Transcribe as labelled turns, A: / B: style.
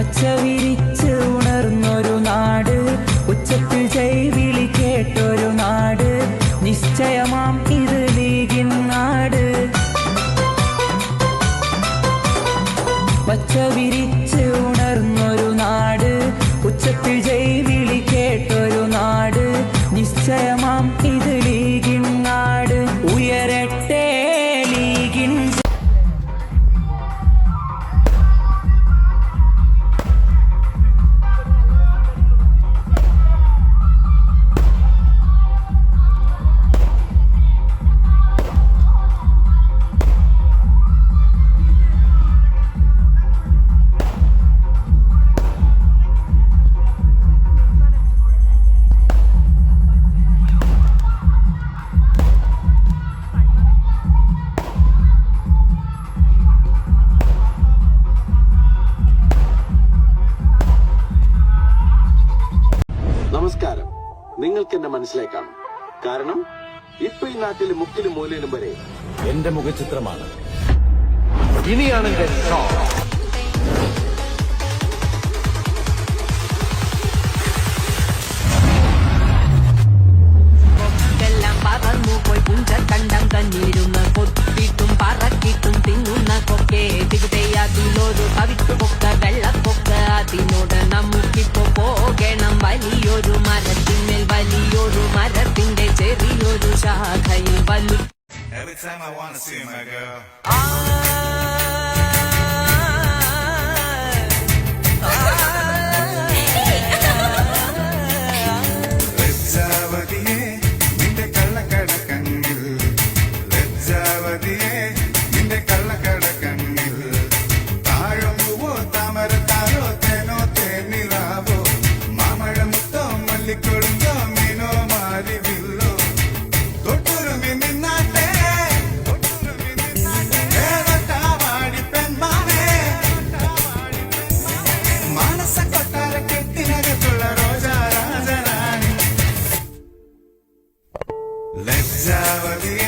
A: വിരിച്ച് ഉണർന്നൊരു നാട്. ഉച്ചത്തിൽ ജൈവിളി കേട്ടൊരു നാട്. നിശ്ചയമാം ഇത് ലീഗിൻ നാട്. പച്ച വിരിച്ച്
B: നിങ്ങൾക്ക് എന്നെ മനസ്സിലായി കാരണം ഇപ്പൊ ഈ നാട്ടിലെ മുക്കിലും മൂലയിലും വരെ
C: എന്റെ മുഖചിത്രമാണ്. ഇനിയാണ് ും
D: പറക്കിട്ടും തിന്നുന്ന കൊക്കെ. തികുതയാതിലൊരു പവിട്ടുപൊക്ക വെള്ളപ്പൊക്ക അതിനോട് നമുക്കിപ്പോ പോകണം. വലിയൊരു മരത്തിന്മേൽ വലിയൊരു മരത്തിന്റെ ചെറിയൊരു ശാഖയിൽ വലു
E: Every time I wanna see my girl. ലജ്ജാവതിയെ നിന്റെ ലജ്ജാവതിയെ ലജ്ജാവതിയെ നിന്റെ കള്ളക്കട